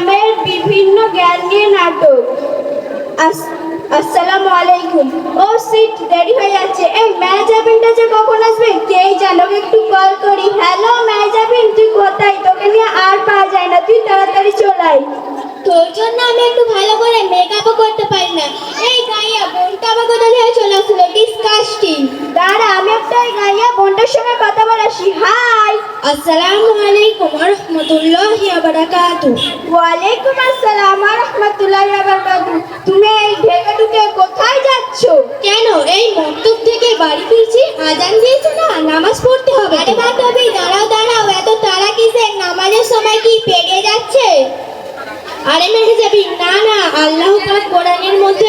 ইসলামের বিভিন্ন জ্ঞান নিয়ে নাটক। আস- আসসালামু আলাইকুম। ও, সিট, দেরি হয়ে যাচ্ছে। এই ম্যাজাবিনটা যে কখন আসবে? কেই জানো একটু কল করি। হ্যালো ম্যাজাবিন তুই কোথায়? তোকে নিয়ে আর পাওয়া যায় না। তুই তাড়াতাড়ি চলাই তোর জন্য আমি একটু ভালো করে মেকআপও করতে পারি না। এই গাইয়া বোনটা থেকে চলে আসলো? ডিসকাস্টিং দাঁড়া আমি একটা গাইয়া বোনটার সঙ্গে কথা বলে আসি হাই আসসালামু আলাইকুম রহমতুল্লাহি বারাকাতু ওয়ালাইকুম আসসালাম রহমতুল্লাহ বারকাতু তুমি এই ঢেকে ঢুকে কোথায় যাচ্ছ? কেন? এই মক্তব থেকে বাড়ি ফিরছি আজান দিয়েছে না? নামাজ পড়তে হবে আরে বান্ধবী দাঁড়াও দাঁড়াও এত তারা কিসের? নামাজের সময় কি পেরিয়ে যাচ্ছে? আরে মেহজাবি না না আল্লাহ পাক কোরআনের মধ্যে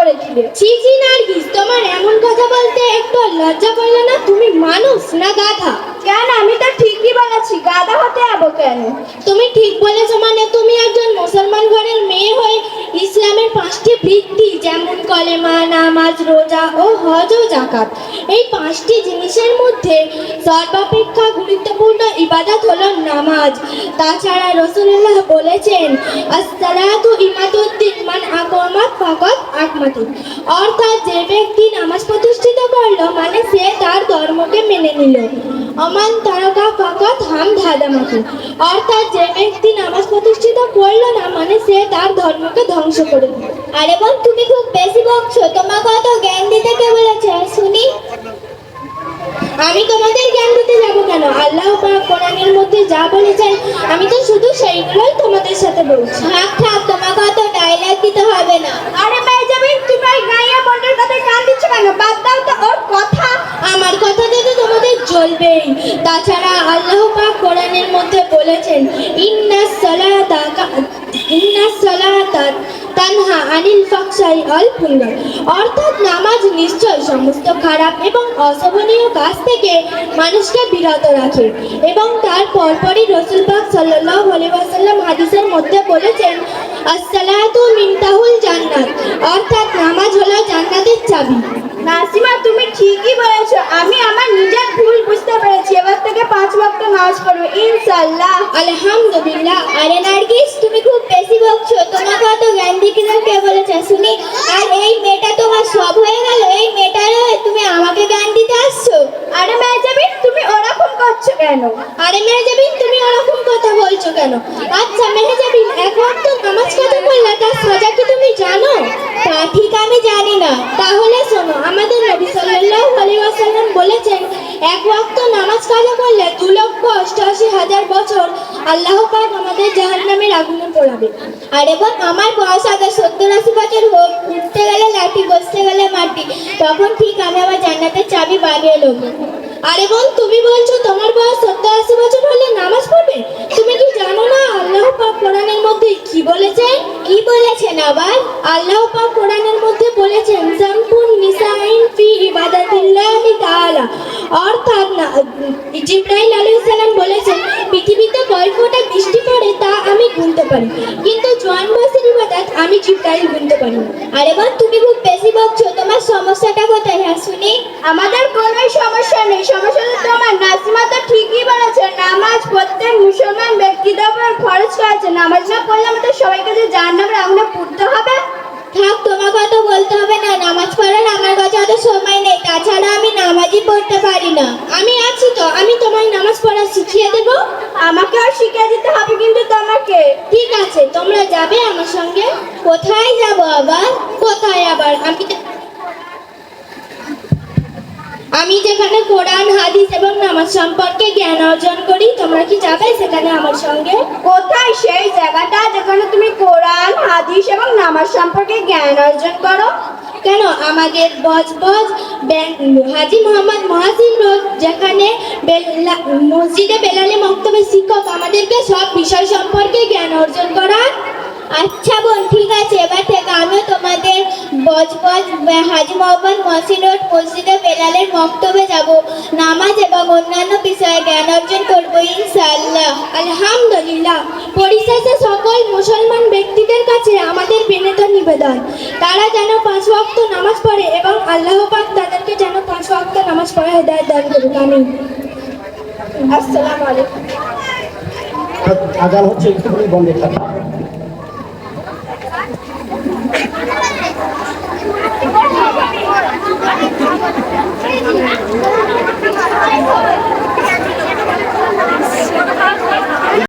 খারাপ ছি নার্গিস, তোমার এমন কথা বলতে একটু লজ্জা করলে না? তুমি মানুষ না গাধা? কেন? আমি তো ঠিকই বলেছি, গাধা হতে যাব কেন? তুমি ঠিক বলেছ মানে তুমি একজন মুসলমান ঘরের মেয়ে হয়ে যেমন কলেমা নামাজ, রোজা ও হজ ও জাকাত এই পাঁচটি জিনিসের মধ্যে সর্বাপেক্ষা গুরুত্বপূর্ণ ইবাদত হলো নামাজ। তাছাড়া রসুল্লাহ বলেছেন, আসসালাতু ইমাদুদ্দিন মান আকমাত ফাকাত আকমাতুন অর্থাৎ যে ব্যক্তি নামাজ প্রতিষ্ঠিত করল মানে সে তার ধর্মকে মেনে নিল। অমান তারকা ফাকাত হাম ধাদামাতু অর্থাৎ যে ব্যক্তি নামাজ প্রতিষ্ঠিত করল না মানে সে তার ধর্মকে ধ্বংস করে দিল আরে তুমি খুব বেশি বকছো, তোমাকে অত জ্ঞান দিতে কে বলেছে? শুনি। আমি তোমাদের জ্ঞান দিতে যাব কেন? আল্লাহ পাক কোরআনের মধ্যে যা বলেছেন, আমি তো শুধু সেইগুলোই তোমাদের সাথে বলছি। থাক থাক, তোমাকে অত ডায়লগ দিতে হবে না। আরে ভাই, যাবে তুমি গাইয়া নামাজ নিশ্চয় সমস্ত খারাপ এবং অশোভনীয় থেকে মানুষকে বিরত রাখে। এবং তার পরপরই রসুল মধ্যে বলেছেন জান্নাত। অর্থাৎ জান্নাতের নাসিমা তুমি ঠিকই বলেছ। আমি আমার নিজের ভুল বুঝতে পেরেছি। এবার থেকে পাঁচ ওয়াক্ত নামাজ পড়ব ইনশাল্লাহ আলহামদুলিল্লাহ। আরে নার্গিস তুমি খুব বেশি বকছো। তোমাকে অত জ্ঞান দিকে কে বলেছে? শুনি আর এই মেয়েটা তোমার সব হয়ে গেল? এই মেয়েটার তুমি আমাকে জ্ঞান দিতে আসছো? আরে মেজাবি তুমি ওরকম করছ কেন? আরে মেহজাবিন তুমি ওরকম কথা বলছো কেন? আচ্ছা মেহজাবিন এক ওয়াক্ত নামাজ কথা বললে তার সাজা কি তুমি জানো? তা ঠিক আমি জানি না। তাহলে শোনো, আমাদের নবী সাল্লাল্লাহু আলাইহি ওয়াসাল্লাম বলেছেন, এক ওয়াক্ত নামাজ কাজা করলে দু লক্ষ অষ্টআশি হাজার বছর আল্লাহ পাক আমাদের জাহান্নামের আগুনে পোড়াবে। আর এবং আমার বয়স আগে সত্তর আশি বছর হোক, উঠতে গেলে লাঠি, বসতে গেলে মাটি, তখন ঠিক আমি আমার জান্নাতের চাবি বাগিয়ে নেব। আরে বোন, তুমি বলছো তোমার বয়স সত্তর আশি বছর হলে নামাজ পড়বে? তুমি কি জানো না আল্লাহ পাক কোরআনের মধ্যে কি বলেছেন কি বলেছেন আবার? আল্লাহ পাক কোরআনের মধ্যে বলেছেন সামপুন নিসাইন ফি ইবাদাতিল্লাহি তাআলা। অর্থাৎ জিব্রাইল আলাইহিস সালাম বলেছেন, পৃথিবীতে ফোঁটা বৃষ্টি পড়ে তা আমি গুনতে পারি। কিন্তু জোয়ান বয়সের ইবাদত আমি জিব্রাইল গুনতে পারি আরে বোন তুমি খুব বেশি বকছো তোমার সমস্যাটা কোথায়? হ্যাঁ শুনি। আমাদের কোনো সমস্যা নেই। সমস্যা তোমার নাসিমা তো ঠিকই বলেছে, নামাজ প্রত্যেক মুসলমান ব্যক্তিদের উপর খরচ করেছে নামাজ না পড়লে আমাদের সবাইকে যে জাহান্নামের আগুনে পুড়তে হবে। থাক তোমার কথা বলতে হবে না নামাজ পড়ার আমার কাছে অত সময় নেই তাছাড়া আমি নামাজই পড়তে পারি না। আমি আছি তো আমি তোমায় নামাজ পড়া শিখিয়ে দেবো। আমাকেও শিখিয়ে দিতে হবে কিন্তু তোমাকে। ঠিক আছে তোমরা যাবে আমার সঙ্গে। কোথায় যাব আবার? কোথায় আবার? আমি আমি যেখানে কোরআন হাদিস এবং নামাজ সম্পর্কে জ্ঞান অর্জন করি তোমরা কি যাবে সেখানে আমার সঙ্গে? কোথায়? সেই জায়গাটা যেখানে তুমি কোরআন হাদিস এবং নামাজ সম্পর্কে জ্ঞান অর্জন করো। কেন? আমাদের বজবজ ব্যাং- হাজি মোহাম্মদ মহাসিন রোড যেখানে মসজিদে বেলালে মক্তবের শিক্ষক আমাদেরকে সব বিষয় সম্পর্কে জ্ঞান অর্জন করান। আচ্ছা বোন, ঠিক আছে, এবার থেকে আমিও তোমাদের বজবজ হাজি মোহাম্মদ মহসিন রোড মসজিদে বেলালের মক্তবে যাব। নামাজ এবং অন্যান্য বিষয়ে জ্ঞান অর্জন করব, ইনশাআল্লাহ। আলহামদুলিল্লাহ। পরিশেষে সকল মুসলমান ব্যক্তিদের কাছে আমাদের বিনীত নিবেদন। তারা যেন পাঁচ ওয়াক্ত নামাজ পড়ে এবং আল্লাহ পাক তাদেরকে যেন পাঁচ ওয়াক্ত নামাজ পড়ে হেদায়ত দান করুক, আমিন। আসসালামু আলাইকুম। আজান হচ্ছে, একটুখানি বন্ধে থাকে